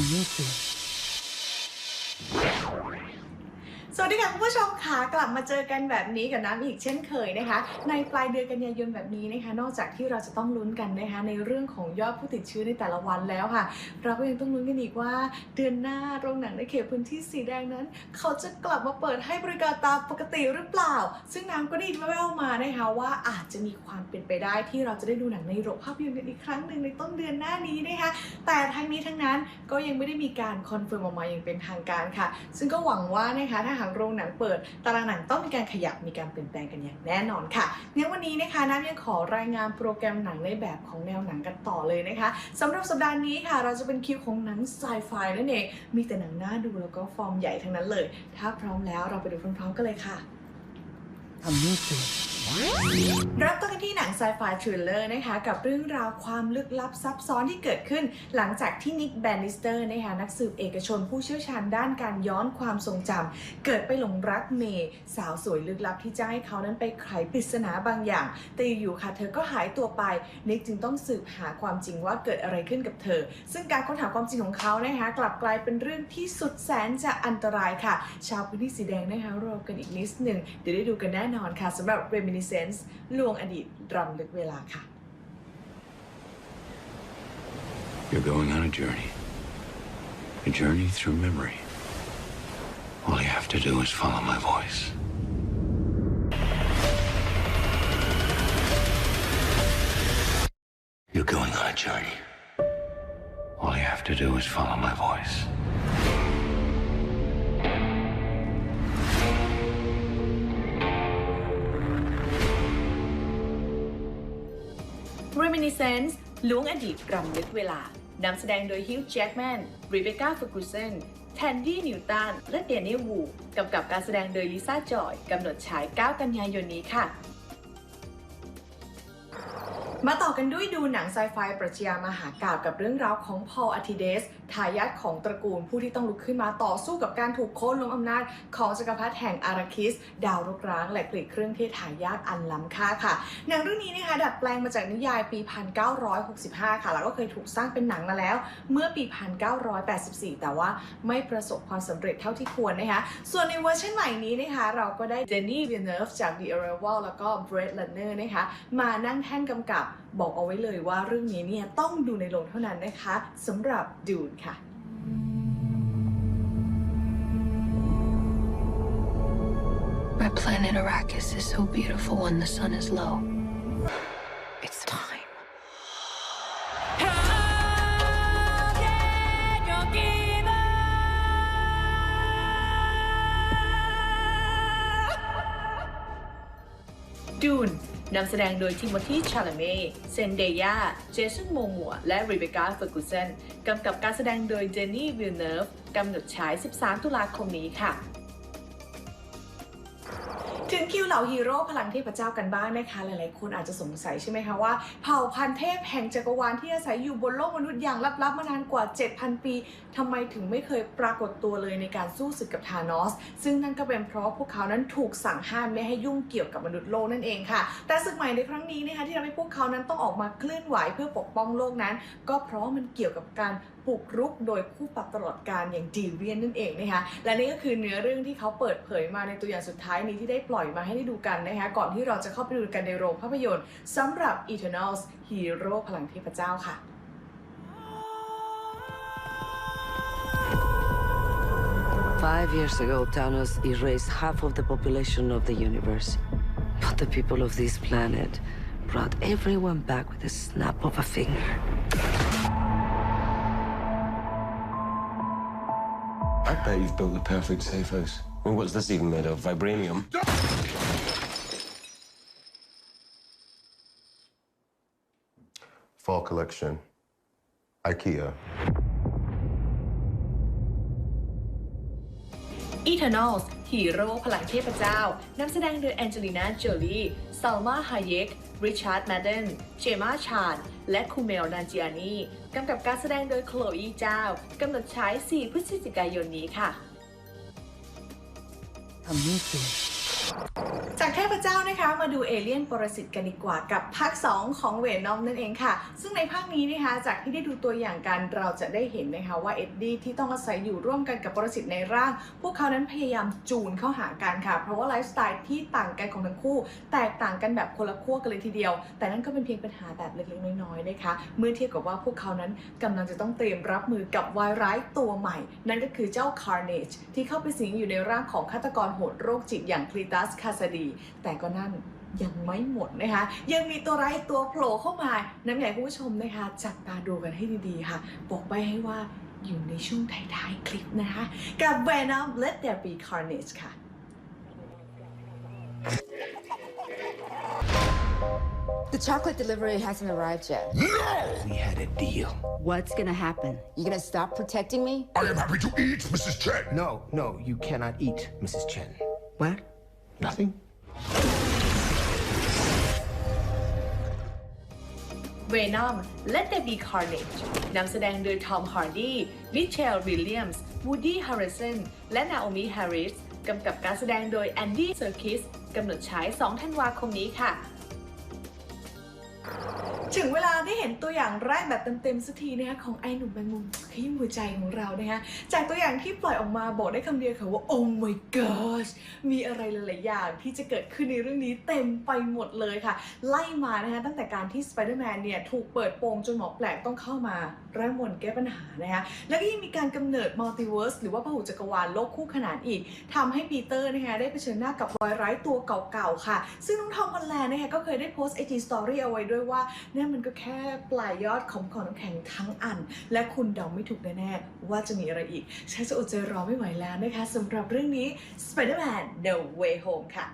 coming วัสดีค่ะคุณผู้ชมค่ะกลับมาเจอกันแบบนี้กับน้ำอีกเช่นเคยนะคะ ในปลายเดือนกันยายนแบบนี้นะคะ นอกจากที่เราจะต้องลุ้นกันนะคะในเรื่องของยอดผู้ติดเชื้อในแต่ละวันแล้วค่ะ เราก็ยังต้องลุ้นกันอีกว่า เดือนหน้าโรงหนังในเขตพื้นที่สีแดงนั้น เขาจะกลับมาเปิดให้บริการตามปกติหรือเปล่า ซึ่งน้ำก็ได้ยินแว่วๆมานะคะว่าอาจจะมีความเป็นไปได้ที่เราจะได้ดูหนังในโรงภาพยนตร์กันอีกครั้งหนึ่งในต้นเดือนหน้านี้นะคะแต่ทั้งนี้ทั้งนั้นก็ยังไม่ได้มีการคอนเฟิร์มออกมาอย่างเป็นทางการค่ะ ซึ่งก็หวังว่านะคะถ้าหากโรงหนังเปิด ตารางหนังต้องมีการขยับมีการเปลี่ยนแปลงกันอย่างแน่นอนค่ะงั้นวันนี้นะคะน้ำยังขอรายงานโปรแกรมหนังในแบบของแนวหนังกันต่อเลยนะคะสำหรับสัปดาห์นี้ค่ะ เราจะเป็นคิวของหนังไซไฟนั่นเองมีแต่หนังน่าดูแล้วก็ฟอร์มใหญ่ทั้งนั้นเลย ถ้าพร้อมแล้วเราไปดูพร้อมๆกันเลยค่ะทำนิสิต เริ่มต้นกันที่หนังไซไฟทริลเลอร์นะคะกับเรื่องราวความลึกลับซับซ้อนที่เกิดขึ้น หลังจากที่นิกแบนนิสเตอร์นะคะนักสืบเอกชนผู้เชี่ยวชาญด้านการย้อนความทรงจำเกิดไปหลงรักเมย์สาวสวยลึกลับที่จะให้เขานั้นไปไขปริศนาบางอย่าง แต่อยู่ๆค่ะเธอก็หายตัวไป นิกจึงต้องสืบหาความจริงว่าเกิดอะไรขึ้นกับเธอ ซึ่งการค้นหาความจริงของเขานะคะกลับกลายเป็นเรื่องที่สุดแสนจะอันตรายค่ะ ชาวพื้นที่สีแดงนะคะรอกันอีกนิดหนึ่งเดี๋ยวได้ดูกันแน่นอนค่ะสำหรับเรมิน Reminiscence ลวงอดีตรำลึกเวลาค่ะ You're going on a journey. A journey through memory. All you have to do is follow my voice. You're going on a journey. All you have to do is follow my voice. Presents ล้วงอดีตรำลึกเวลานำแสดงโดยฮิวจ์แจ็กแมนรีเบคก้าฟ r กูเซนแทนดี้นิวตันและเดนนี่วูกำกับการแสดงโดยลิซ่าจอยกำหนดฉาย 9 กันยายนนี้ค่ะ มาต่อกันด้วยดูหนังไซไฟปรัชญามหากาบกับเรื่องราวของพอลอาทิเดส ทายาทของตระกูลผู้ที่ต้องลุกขึ้นมาต่อสู้กับการถูกโค่นล้มอำนาจของจักรพรรดิแห่งอาราคิส ดาวรกร้าง และกลีกเครื่องเทศทายาทอันล้ำค่าค่ะ หนังเรื่องนี้นะคะดัดแปลงมาจากนิยายปี 1965 ค่ะ แล้วก็เคยถูกสร้างเป็นหนังมาแล้ว เมื่อปี 1984 แต่ว่าไม่ประสบความสำเร็จเท่าที่ควรนะคะ ส่วนในเวอร์ชันใหม่นี้นะคะเราก็ได้เจนนี่วิลเนฟจาก The Arrival แล้วก็ Brett Runner นะคะมานั่งแท่นกำกับบอกเอาไว้เลยว่าเรื่องนี้เนี่ยต้องดูในโรงเท่านั้นนะคะสำหรับดูนค่ะ My planet Arrakis is so beautiful when the sun is low. It's time. ดูน นำแสดงโดยทิโมธีชาลเม่ เซนเดยาเจสันโมมัว และริเบคก้าเฟอร์กูเซนกำกับการแสดงโดยเจนนี่วิลเนฟกำหนดฉาย 13 ตุลาคมนี้ค่ะ ถึงคิวเหล่าฮีโร่พลังเทพเจ้ากันบ้างนะคะ หลายๆ คนอาจจะสงสัยใช่ไหมคะว่าเผ่าพันธุ์เทพแห่งจักรวาลที่อาศัยอยู่บนโลกมนุษย์อย่างลับๆมานานกว่า 7,000 ปีทำไมถึงไม่เคยปรากฏตัวเลยในการสู้ศึกกับธานอส ซึ่งนั่นก็เป็นเพราะพวกเขานั้นถูกสั่งห้ามไม่ให้ยุ่งเกี่ยวกับมนุษย์โลกนั่นเองค่ะ แต่ศึกใหม่ในครั้งนี้นะคะที่ทำให้พวกเขานั้นต้องออกมาเคลื่อนไหวเพื่อปกป้องโลกนั้น ก็เพราะมันเกี่ยวกับการปลุกรุกโดยคู่ปรับตลอดการอย่างดีเวียนนั่นเองนะคะและนี่ก็คือเนื้อเรื่องที่เขาเปิดเผยมาในตัวอย่างสุดท้ายนี้ที่ได้ปล่อยมาให้ได้ดูกันนะคะก่อนที่เราจะเข้าไปดูกันในโรงภาพยนตร์สำหรับ Eternals ฮีโร่พลังเทพเจ้าค่ะ Five years ago, Thanos erased half of the population of the universe. But the people of this planet brought everyone back with a snap of a finger. I bet you've built the perfect safe house. I mean, what's this even made of? Vibranium? Fall collection. IKEA. Eternals ฮีโร่พลังเทพเจ้านำแสดงโดยแองเจลิน่าโจลีซาลมาฮายเยก ริชาร์ด แมดเดน เจมาชาดและคูเมล นานจิอานีกำกับการแสดงโดยโคลอีเจ้ากำหนดฉาย 4 พฤศจิกายนนี้ค่ะ ทำนี่สิ จากเทพเจ้านะคะมาดูเอเลี่ยนปรสิตกันดีกว่ากับภาค 2 ของเวนอมนั่นเองค่ะ ซึ่งในภาคนี้นะคะจากที่ได้ดูตัวอย่างกันเราจะได้เห็นนะคะว่าเอ็ดดี้ที่ต้องอาศัยอยู่ร่วมกันกับปรสิตในร่าง พวกเขานั้นพยายามจูนเข้าหากันค่ะ เพราะว่าไลฟ์สไตล์ที่ต่างกันของทั้งคู่ แตกต่างกันแบบคนละขั้วกันเลยทีเดียว แต่นั่นก็เป็นเพียงปัญหาแบบเล็กๆน้อยๆนะคะเมื่อเทียบกับว่าพวกเขานั้นกำลังจะต้องเตรียมรับมือกับวายร้ายตัวใหม่ นั่นก็คือเจ้า Carnage ที่เข้าไปสิงอยู่ในร่างของฆาตกรโหดโรคจิตอย่างคลีตัสคาซาดี แต่ก็นั่นยังไม่หมดนะคะ ยังมีตัวร้ายอีกตัวโผล่เข้ามา น้ำใหญ่คุณผู้ชมนะคะ จับตาดูกันให้ดีๆค่ะ บอกไปให้ว่าอยู่ในช่วงท้ายๆคลิปนะคะ กับ Venom Let There Be Carnage ค่ะ The chocolate delivery hasn't arrived yet. We had a deal. What's gonna happen? You gonna stop protecting me? I am happy to eat, Mrs. Chen. No, no, you cannot eat, Mrs. Chen. What? Nothing? Venom Let There Be Carnage นำแสดงโดยทอมฮาร์ดีมิเชลวิลเลียมส์วูดี้ฮาริสันและนาโอมิแฮร์ริสกำกับการแสดงโดยแอนดี้เซอร์คิสกำหนดฉาย 2 ธันวาคมนี้ค่ะ ถึงเวลาได้เห็นตัวอย่างแรกแบบเต็มๆสักทีนะคะของไอ้หนุ่มแมงมุมขยี้หัวใจของเรานะคะจากตัวอย่างที่ปล่อยออกมาบอกได้คำเดียวค่ะว่า oh my gosh มีอะไรหลายๆอย่างที่จะเกิดขึ้นในเรื่องนี้เต็มไปหมดเลยค่ะ ไล่มานะคะตั้งแต่การที่สไปเดอร์แมนเนี่ยถูกเปิดโปงจนหมอแปลกต้องเข้ามาแร้มนต์แก้ปัญหานะคะแล้วก็ยังมีการกำเนิดมัลติเวิร์สหรือว่าพหุจักรวาลโลกคู่ขนานอีกทำให้ปีเตอร์นะคะได้เผชิญหน้ากับวายร้ายตัวเก่าๆค่ะ ซึ่งน้องทอมฮอลแลนด์นะคะก็เคยได้โพสต์ไอจีสตอรี่เอาไว้ด้วยว่าเนี่ยมันก็แค่ปลายยอดของของน้ำแข็งทั้งอัน และคุณเดาไม่ถูกแน่ๆว่าจะมีอะไรอีกใช้จะอดใจรอไม่ไหวแล้วนะคะสำหรับเรื่องนี้ Spider-Man No Way Home ค่ะ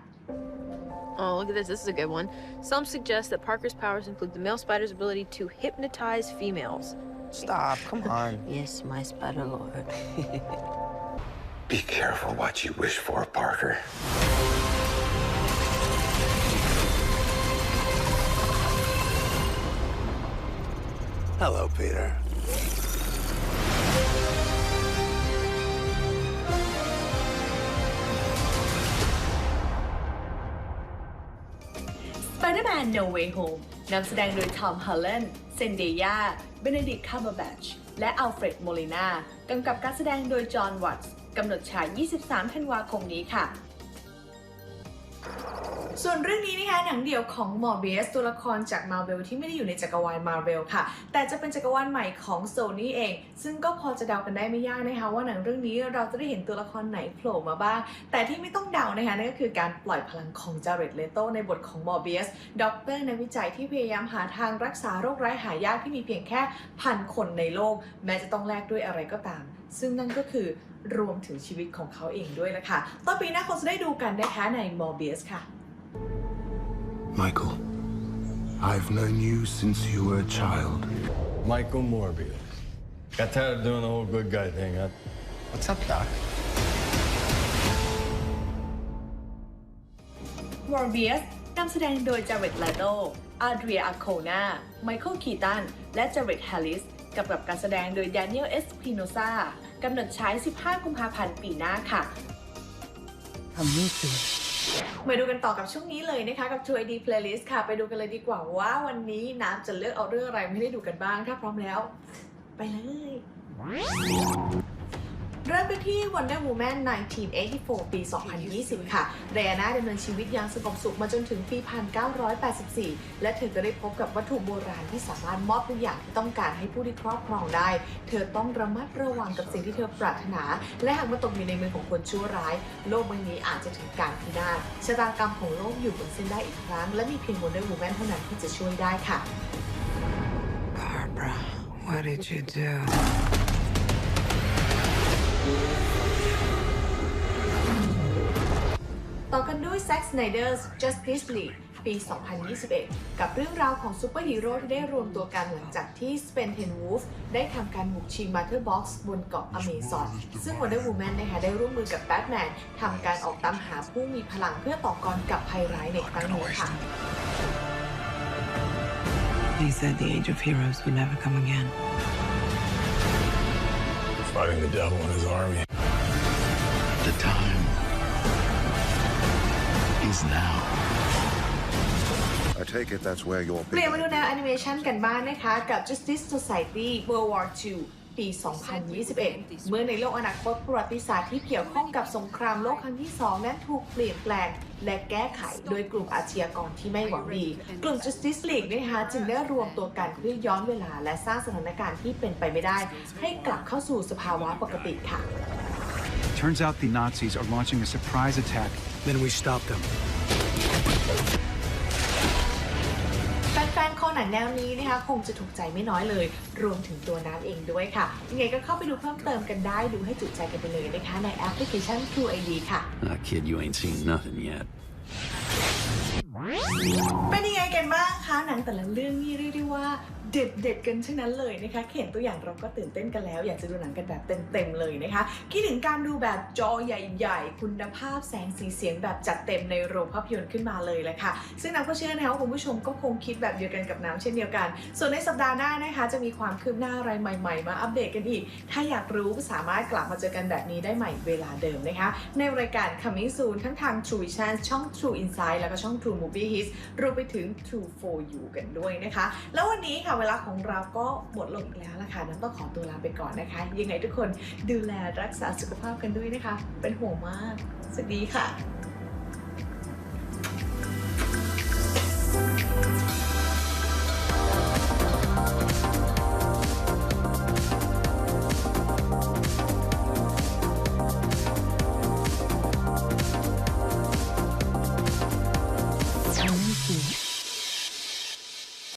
Oh, look at this. This is a good one. Some suggest that Parker's powers include the male spider's ability to hypnotize females. Stop, come on. Yes, my Spider Lord. Be careful what you wish for, Parker. Hello, Peter. Spider-Man No Way Home นำแสดงโดยทอมฮอลแลนเซนเดียาเบเนดิกคัมเบอร์แบชและอัลเฟรดโมลินากำกับการแสดงโดยจอห์นวัตส์กำหนดฉาย 23 ธันวาคมนี้ค่ะ ส่วนเรื่องนี้นะคะหนังเดี่ยวของมอร์เบียสตัวละครจากมาเวลที่ไม่ได้อยู่ในจักรวาลมาเวลค่ะ แต่จะเป็นจักรวาลใหม่ของโซนี่เอง ซึ่งก็พอจะเดากันได้ไม่ยากนะคะ ว่าหนังเรื่องนี้เราจะได้เห็นตัวละครไหนโผล่มาบ้าง แต่ที่ไม่ต้องเดานะคะนั่นก็คือการปล่อยพลังของจาเรตเลโตในบทของมอร์เบียสด็อกเตอร์ในกวิจัยที่พยายามหาทางรักษาโรคร้ายหายากที่มีเพียงแค่พันคนในโลก แม้จะต้องแลกด้วยอะไรก็ตาม ซึ่งนั่นก็คือรวมถึงชีวิตของเขาเองด้วยละค่ะต้นปีหน้าคงจะได้ดูกันนะคะในมอร์เบียสค่ะ Michael, I've known you since you were a child. Michael Morbius. Got tired of doing the whole good guy thing, huh? What's up, Doc? Morbius นำแสดงโดยจาเรตลาโดอาเดรียอาโคนาไมเคิลคีตัน และจาเรตแฮริสกำกับการแสดงโดย Daniel e s p i n o z a กำหนดฉาย 15 กุมภาพันธ์ปีหน้าค่ะทำนี่สิ มาดูกันต่อกับช่วงนี้เลยนะคะ กับ True ID Playlist ค่ะ ไปดูกันเลยดีกว่าว่าวันนี้น้ำจะเลือกเอาเรื่องอะไรไม่ได้ดูกันบ้าง ถ้าพร้อมแล้ว ไปเลย เริ่มกันที่ Wonder Woman 1984 ปี 2020 ค่ะเรอาน่าดำเนินชีวิตอย่างสงบสุขมาจนถึงปี 1984 และเธอก็ได้พบกับวัตถุโบราณที่สามารถมอบทุกอย่างที่ต้องการให้ผู้ที่ครอบครองได้ เธอต้องระมัดระวังกับสิ่งที่เธอปรารถนา และหากมาตกอยู่ในมือของคนชั่วร้าย โลกใบนี้อาจจะถึงการพินาศชะตากรรมของโลกอยู่บนเส้นได้อีกครั้ง และมีเพียง Wonder Woman เท่านั้นที่จะช่วยได้ค่ะ Barbara, what did you do? ต่อกันด้วย Zack Snyder's Justice League ปี 2021 กับเรื่องราวของซูเปอร์ฮีโร่ที่ได้รวมตัวกันหลังจากที่ s p e n t e n Wolf ได้ทำการบุกชิง Mother Box บนเกาะอเมซอน ซึ่ง Wonder Woman นะคะได้ร่วมมือกับ Batman ทำการออกตามหาผู้มีพลังเพื่อต่อกรกับภัยร้ายในครั้งนี้ค่ะ They said the age of heroes would never come again. Fighting the devil and his army. The time is now. I take it that's where your เปลี่ยนมาดูแนวแอนิเมชันกันบ้างนะคะ กับ Justice Society World War II ปี 2021 เมื่อในโลกอนาคตประวัติศาสตร์ที่เกี่ยวข้องกับสงครามโลกครั้งที่ 2 นั้นถูกเปลี่ยนแปลง และแก้ไขโดยกลุ่มอาชญากรที่ไม่หวังดี กลุ่ม Justice League นะคะจึงได้รวมตัวกันเพื่อย้อนเวลา และสร้างสถานการณ์ที่เป็นไปไม่ได้ ให้กลับเข้าสู่สภาวะปกติค่ะ Turns out the Nazis are launching a surprise attack. Then we stop them. แฟนๆคอหนังแนวนี้นะคะคงจะถูกใจไม่น้อยเลย รวมถึงตัวน้ำเองด้วยค่ะยังไงก็เข้าไปดูเพิ่มเติมกันได้ดูให้จุใจกันไปเลยนะคะในแอปพลิเคชัน True ID ค่ะ Ah, kid, you ain't seen nothing yet. เป็นยังไง กันบ้างคะหนังแต่ละเรื่องนี่เรียกได้ว่าเด็ดเด็ดกันทั้งนั้นเลยนะคะเห็นตัวอย่างเราก็ตื่นเต้นกันแล้ว อยากจะดูหนังกันแบบเต็มๆเลยนะคะ คิดถึงการดูแบบจอใหญ่ๆ คุณภาพแสงสีเสียงแบบจัดเต็มในโรงภาพยนตร์ขึ้นมาเลยแหละค่ะ ซึ่งน้ำก็เชื่อนะคะว่าคุณผู้ชมก็คงคิดแบบเดียวกันกับน้ำเช่นเดียวกัน ส่วนในสัปดาห์หน้านะคะ จะมีความคืบหน้าอะไรใหม่ ๆ มาอัปเดตกันอีก ถ้าอยากรู้สามารถกลับมาเจอกันแบบนี้ได้ใหม่เวลาเดิมนะคะ ในรายการ Coming Soon ทั้งทาง True Vision ช่อง True Insight แล้วก็ช่อง True Movie Hits รวมไปถึง True for You กันด้วยนะคะ แล้ววันนี้ค่ะเวลาของเราก็หมดลงแล้วละค่ะน้ำต้องขอตัวลาไปก่อนนะคะ ยังไงทุกคนดูแลรักษาสุขภาพกันด้วยนะคะ เป็นห่วงมาก สวัสดีค่ะ